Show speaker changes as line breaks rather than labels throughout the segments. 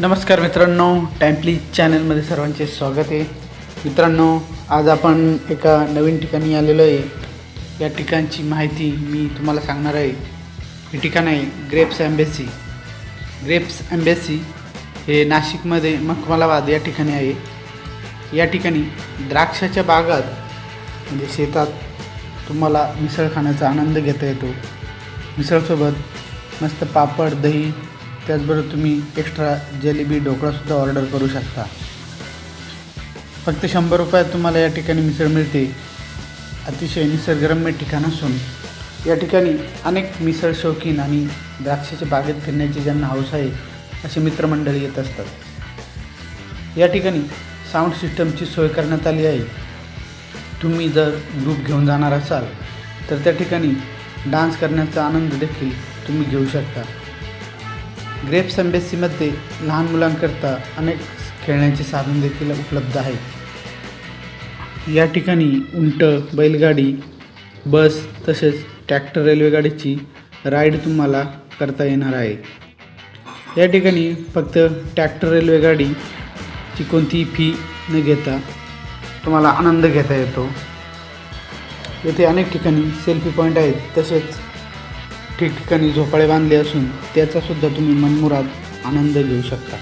नमस्कार मित्रांनो टॅम्पली चॅनलमध्ये सर्वांचे स्वागत आहे. मित्रांनो आज आपण एका नवीन ठिकाणी आलेलो आहे. या ठिकाणची माहिती मी तुम्हाला सांगणार आहे. हे ठिकाण आहे ग्रेप्स ॲम्बेसी ग्रेप्स ॲम्बेसी हे नाशिकमध्ये मखमलाबाद या ठिकाणी आहे. या ठिकाणी द्राक्षाच्या बागात म्हणजे शेतात तुम्हाला मिसळ खाण्याचा आनंद घेता येतो. मिसळसोबत मस्त पापड दही त्याचबरोबर तुम्ही एक्स्ट्रा जिलेबी ढोकळासुद्धा ऑर्डर करू शकता. फक्त शंभर रुपयात तुम्हाला या ठिकाणी मिसळ मिळते. अतिशय निसर्गरम्य ठिकाण असून या ठिकाणी अनेक मिसळ शौकीन आणि द्राक्षाच्या बागेत फिरण्याची ज्यांना हौस आहे असे मित्रमंडळी येत असतात. या ठिकाणी साऊंड सिस्टमची सोय करण्यात आली आहे. तुम्ही जर ग्रुप घेऊन जाणार असाल तर त्या ठिकाणी डान्स करण्याचा आनंद देखील तुम्ही घेऊ शकता. ग्रेप्स एम्बेसीमध्ये लहान मुलांकरता अनेक खेळण्याचे साधन देखील उपलब्ध आहेत. या ठिकाणी उंट बैलगाडी बस तसेच ट्रॅक्टर रेल्वेगाडीची राईड तुम्हाला करता येणार आहे. या ठिकाणी फक्त ट्रॅक्टर रेल्वेगाडीची कोणतीही फी न घेता तुम्हाला आनंद घेता येतो. येथे अनेक ठिकाणी सेल्फी पॉईंट आहेत तसेच ठिकठिकाणी झोपाळे बांधले असून त्याचासुद्धा तुम्ही मनमुराद आनंद घेऊ शकता.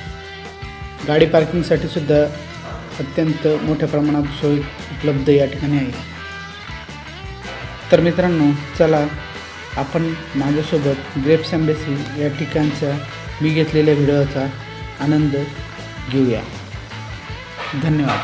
गाडी पार्किंगसाठी सुद्धा अत्यंत मोठ्या प्रमाणात सोय उपलब्ध या ठिकाणी आहे. तर मित्रांनो चला आपण माझ्यासोबत ग्रेप्स अँबेसी या ठिकाणचा मी घेतलेल्या व्हिडिओचा आनंद घेऊया. धन्यवाद.